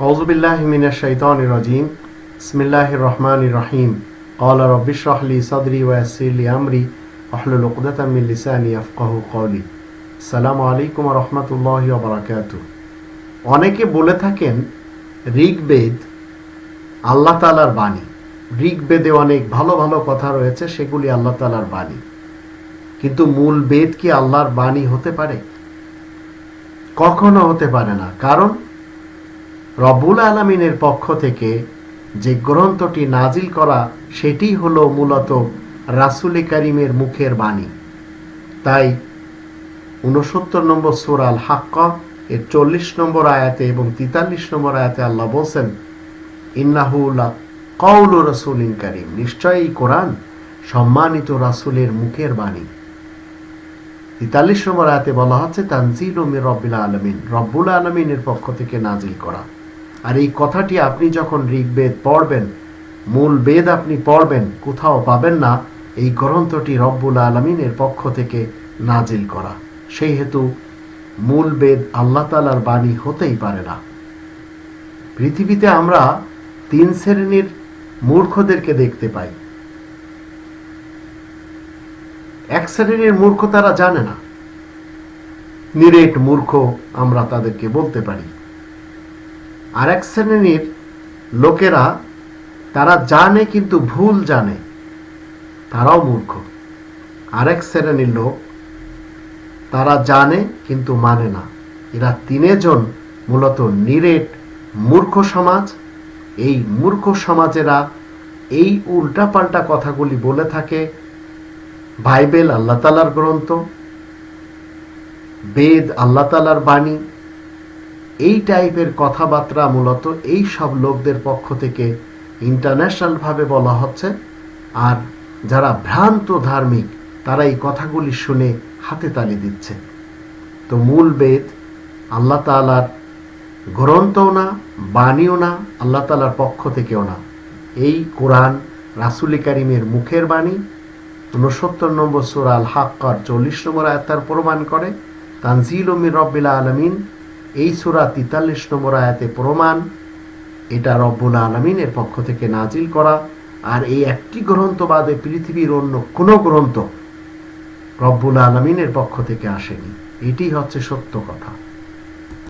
রাজিম। ইসমিল্লাহ রহমান রহিম। কলা রব্বিশ রাহলি সদরি ওয়াসিলি আমরি। আহলুল উকদাতামিল লিসানি আফকাহু কৌলি সালামু আলাইকুম রহমতুল্লাহ বারাকাত। অনেকে বলে থাকেন, ঋগ্বেদ আল্লাহ তালার বাণী। ঋগ্বেদে অনেক ভালো ভালো কথা রয়েছে, সেগুলি আল্লাহ তালার বাণী। কিন্তু মূল বেদ কি আল্লাহর বাণী হতে পারে? কখনো হতে পারে না। কারণ রব্বুল আলমিনের পক্ষ থেকে যে গ্রন্থটি নাজিল করা, সেটি হলো মূলত রাসুল করিমের মুখের বাণী। তাই উনসত্তর নম্বর সুরাল হাক্কা এর চল্লিশ নম্বর আয়াতে এবং তেতাল্লিশ নম্বর আয়াতে আল্লাহ বলছেন ইন্নাহুল্লাহ কৌল রসুলিন করিম। নিশ্চয়ই কোরআন সম্মানিত রাসুলের মুখের বাণী। তেতাল্লিশ নম্বর আয়াতে বলা হচ্ছে, তানজিল মির রব্বিল আলমিন। রব্বুল আলমিনের পক্ষ থেকে নাজিল করা। আর এই কথাটি আপনি যখন ঋগ্বেদ পড়বেন, মূল বেদ আপনি পড়বেন, কোথাও পাবেন না, এই গ্রন্থটি রব্বুল আলমিনের পক্ষ থেকে নাজিল করা। সেই হেতু মূল বেদ আল্লাহ তালার বাণী হতেই পারে না। পৃথিবীতে আমরা তিন শ্রেণির মূর্খদেরকে দেখতে পাই। এক শ্রেণির মূর্খ তারা জানে না। নিরেট মূর্খ আমরা তাদেরকে বলতে পারি। আর এক শ্রেণির লোকেরা, তারা জানে কিন্তু ভুল জানে, তারাও মূর্খ। আরেক শ্রেণির লোক, তারা জানে কিন্তু মানে না। এরা তিনজন মূলত নিরেট মূর্খ সমাজ। এই মূর্খ সমাজেরা এই উল্টাপাল্টা কথাগুলি বলে থাকে। বাইবেল আল্লাহ তালার গ্রন্থ, বেদ আল্লাহ তালার বাণী এই টাইপের কথাবার্তা মূলত এই সব লোকদের পক্ষ থেকে ইন্টারন্যাশনালভাবে বলা হচ্ছে। আর যারা ভ্রান্ত ধার্মিক, তারা এই কথাগুলি শুনে হাতে তালি দিচ্ছে। তো মূল বেদ আল্লাহ তালার গ্রন্থও না, বাণীও না, আল্লাহ তালার পক্ষ থেকেও না। এই কোরআন রাসুল করিমের মুখের বাণী উনসত্তর নম্বর সুরাল হাক্কার চল্লিশ নম্বর আয়াত তার প্রমাণ করে, তানজিল মির রব্বিল আলমিন এই সুরা তিতাল্লিশ নম্বর আয়াতে প্রমাণ, এটা রব্বুল আলমিনের পক্ষ থেকে নাজিল করা। আর এই একটি গ্রন্থ বাদে পৃথিবীর অন্য কোনো গ্রন্থ রব্বুল আলমিনের পক্ষ থেকে আসেনি। এটি হচ্ছে সত্য কথা।